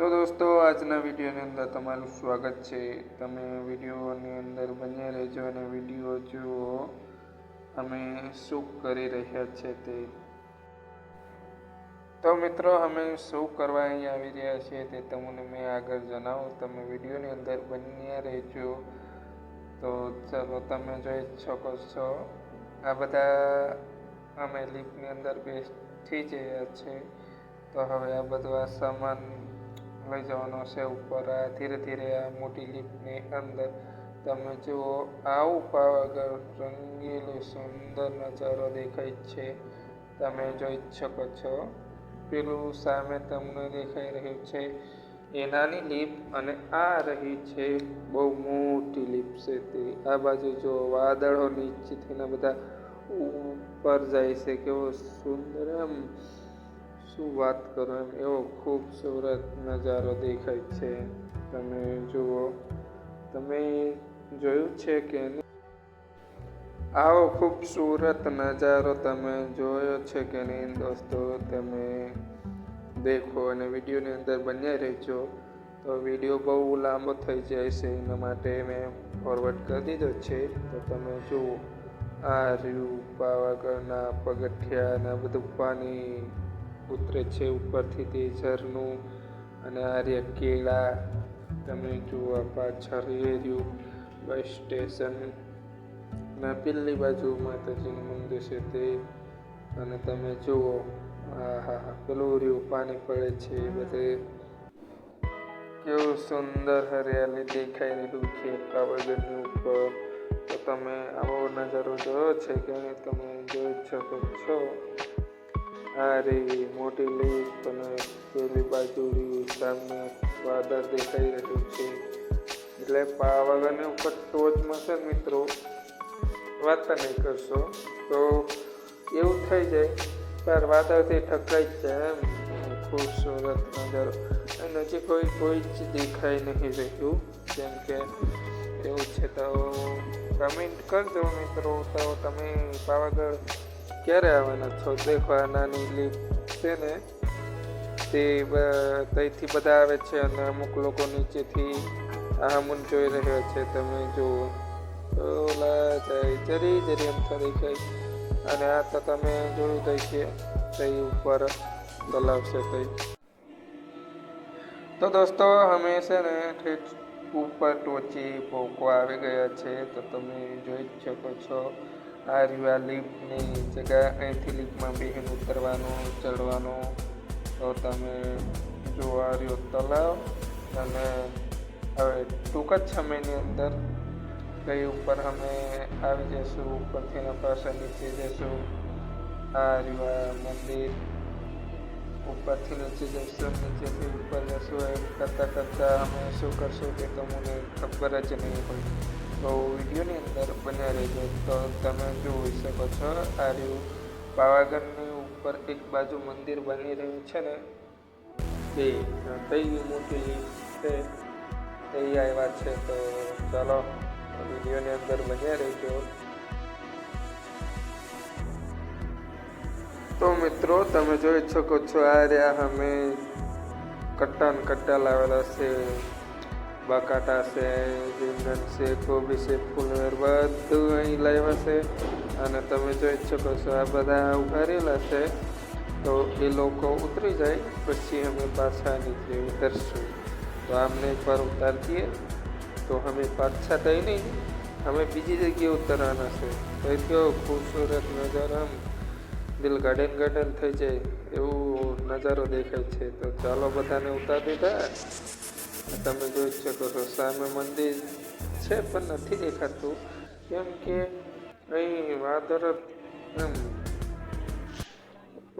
તો દોસ્તો, આજના વિડીયોની અંદર તમારું સ્વાગત છે. તમે વિડીયોની અંદર બન્યા રહેજો અને વીડિયો જુઓ. અમે શું કરી રહ્યા છે તે. તો મિત્રો, અમે શું કરવા અહીં આવી રહ્યા છીએ તે તમને મેં આગળ જણાવું. તમે વિડીયોની અંદર બન્યા રહેજો. તો ચાલો, તમે જોઈ શકો છો. આ બધા અમે લિફ્ટની અંદર બેસી જયા છે તો હવે આ બધું આ સામાન લઈ જવાનો છે ઉપર આ ધીરે ધીરે આ મોટી લિફ્ટની અંદર. તમે જુઓ આવું પાવાગઢ રંગીલો સુંદર નજારો દેખાય છે. તમે જોઈ શકો છો, પેલું સામે તમને દેખાઈ રહ્યું છે. એ નાની લીપ અને આ રહી છે, બહુ મોટી લીપ છે તે. આ બાજુ જો વાદળો નીચેથી બધા ઉપર જાય છે, કેવો સુંદર એમ. શું વાત કરો એમ? એવો ખૂબસૂરત નજારો દેખાય છે. તમે જુઓ. તમે જોયું છે કે આવો ખૂબસૂરત નજારો તમે જોયો છે કે નહીં દોસ્તો? તમે દેખો અને વિડીયોની અંદર બન્યા રહેજો. તો વીડિયો બહુ લાંબો થઈ જાય છે. એના માટે મેં ફોરવર્ડ કરી દીધો છે. તો તમે જુઓ. આ રહ્યું પાવાગઢના પગથિયાના બધું પાણી. ઉતરે છે ઉપરથી તે ઝરનું અને આર્ય કેળા. તમે જુઓ પાછળ એ બસ સ્ટેશન. ના, પેલી બાજુ માતાજીનું મંદિર છે તે. અને તમે જુઓ હા હા હા, પેલું રહ્યું પાણી પડે છે એ બધે. કેવું સુંદર હરિયાળી દેખાઈ રહ્યું છે પાવાગઢની ઉપર. તો તમે આવો નજારો જોયો છે કે તમે જોઈ શકો છો. આ રી મોટી લીક અને પેલી બાજુ સામે વાદળ દેખાઈ રહ્યું છે. એટલે પાવાગઢની ઉપર ટોચમાં છે મિત્રો? વાત નહીં કરશો તો એવું થઈ જાય. પર વાદળથી ઠકાઈ જ જાય એમ. ખૂબસૂરત નજારો. નજીક કોઈ કોઈ જ દેખાઈ નહીં રહ્યું. જેમ કે એવું છે તો કમેન્ટ કરજો મિત્રો. તો તમે પાવાગઢ ક્યારે આવવાના છો? દેખો આ નાની લીપ છે ને, તે ત્યાંથી બધા આવે છે અને અમુક લોકો નીચેથી આમુન જોઈ રહ્યા છે. તમે જુઓ. ઓલા જાય, જરી જરી એમ થઈ દેખાય. અને આ તો તમે જોયું થઈ છે તઈ ઉપર તલાવ છે તે દોસ્તો, અમે છે ને ઉપર ટોચી ભોગવા આવી ગયા છે. તો તમે જોઈ જ શકો છો. આ રહ્યું આ લીફ્ટની જગ્યા અહીંથી લીપમાં બેહીને ઉતરવાનું, ચડવાનું. તો તમે જોવા રહ્યો તલાવ અને હવે ટૂંક જ સમયની અંદર કઈ ઉપર અમે આવી જઈશું, ઉપરથી પાસે નીચે જઈશું. આ રહ્યું મંદિર. ઉપરથી નીચે જઈશું, નીચેથી ઉપર જઈશું એમ કરતાં કરતાં અમે શું કરશું તે તમને ખબર જ નહીં હોય. તો વિડીયોની અંદર બન્યા રહેજો. તો તમે જોઈ શકો છો, આ રહ્યું પાવાગઢની ઉપર એક બાજુ મંદિર બની રહ્યું છે ને તે કઈ મોટી છે તે આવ્યા છે. તો ચાલો, વિડીયોની અંદર બન્યા રહેજો. તો મિત્રો, તમે જોઈ શકો છો, આ રહ્યા અમે કટ્ટા ને કટ્ટા લાવેલા છે. બટાટા છે રીંગણ છે કોબી છે ફૂલવેર બધું અહીં લાવ્યા છે. અને તમે જોઈ શકો છો, આ બધા ઉભારેલા છે. તો એ લોકો ઉતરી જાય, પછી અમે પાછા નીચે ઉતરશું તો આમને એકવાર ઉતારી દઈએ. તો અમે પાછા થઈ નહીં. અમે બીજી જગ્યાએ ઉતરવાના છે. તો કયો ખૂબસૂરત નજારો આમ દિલ ગાર્ડન ગાર્ડન થઈ જાય, એવું નજારો દેખાય છે. તો ચાલો બધાને ઉતારી દીધા. તમે જોઈ શકો છો સામે મંદિર છે, પણ નથી દેખાતું. કેમ કે અહીં વાદળ એમ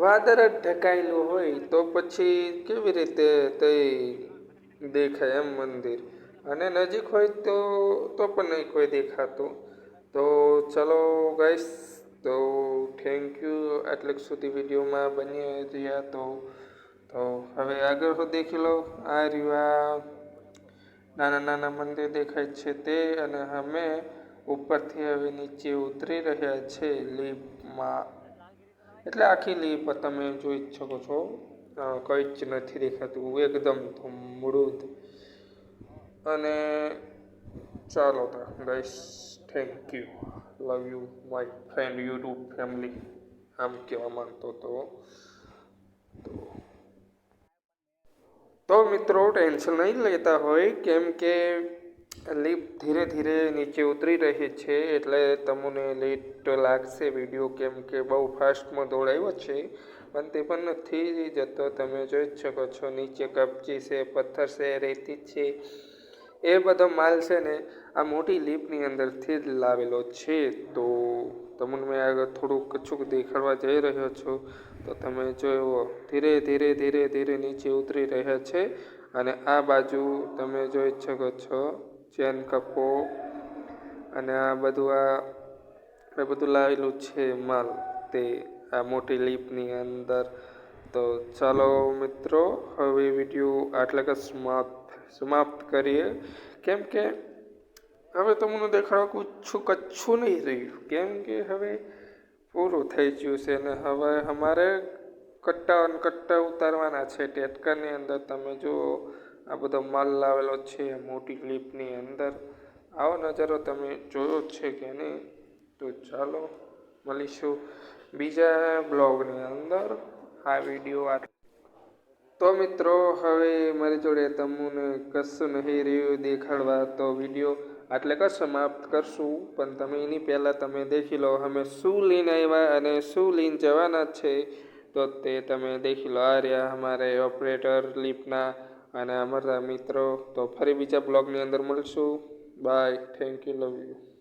વાદળ જ ઢકાયેલું હોય તો પછી કેવી રીતે તે દેખાય એમ મંદિર? અને નજીક હોય તો તો પણ નહીં કોઈ દેખાતું. તો ચલો ગાઈસ તો થેન્ક યુ આટલેક સુધી વિડીયોમાં બની રહ્યા તો તો હવે આગળ દેખી લો આ રીવા નાના નાના મંદિર દેખાય છે તે અને અમે ઉપરથી હવે નીચે ઉતરી રહ્યા છે લીપમાં. એટલે આખી લીપ તમે જોઈ શકો છો. કંઈ જ નથી દેખાતું. એકદમ મૃદ અને ચાલો તો guys thank you love you my friend YouTube family આમ કહેવા માંગતો હતો તો મિત્રો ટેન્શન નહીં લેતા હોય, કેમ કે લિફ્ટ ધીરે ધીરે નીચે ઉતરી રહી છે, એટલે તમને લેટ લાગશે વીડિયો, કેમ કે બહુ ફાસ્ટમાં દોડાવ્યો છે, પણ તે પણ નથી જતો. તમે જોઈ જ શકો છો, નીચે કપચી છે, પથ્થર છે, રેતી છે, એ બધો માલ છે ને, આ મોટી લિફ્ટની અંદરથી જ લાવેલો છે. તો તમને મેં આગળ થોડુંક કચુક દેખાડવા જઈ રહ્યો છું, તો તમે જોયો ધીરે ધીરે ધીરે ધીરે નીચે ઉતરી રહ્યા છે અને આ બાજુ તમે જોઈ શકો છો ચેન કપો અને આ બધું આ એ બધું લાવેલું છે માલ તે, આ મોટી લીપની અંદર. તો ચાલો મિત્રો, હવે વીડિયો આટલે કે સમાપ્ત સમાપ્ત કરીએ. કેમ કે હવે તમને દેખાડવા કુછું કચ્છું નહીં રહ્યું. કેમ કે હવે પૂરું થઈ ગયું છે ને હવે અમારે કટ્ટા અને કટ્ટા ઉતારવાના છે. ટેટકાની અંદર તમે જો આ બધો માલ લાવેલો છે મોટી ક્લિપની અંદર. આવો નજારો તમે જોયો છે કે નહીં? તો ચાલો મળીશું બીજા બ્લોગની અંદર. આ વીડિયો આ તો મિત્રો, હવે મારી જોડે તમને કશું નહીં રહ્યું દેખાડવા તો વીડિયો એટલે કે સમાપ્ત કરશું. પણ તમે એની પહેલાં તમે દેખી લો, અમે શું લઈને આવ્યા અને શું લઈને જવાના છે. તો તે તમે દેખી લો, આ રહ્યા અમારે ઓપરેટર લિપના અને અમારા મિત્રો. તો ફરી બીજા બ્લોગની અંદર મળશું. Bye, thank you, love you.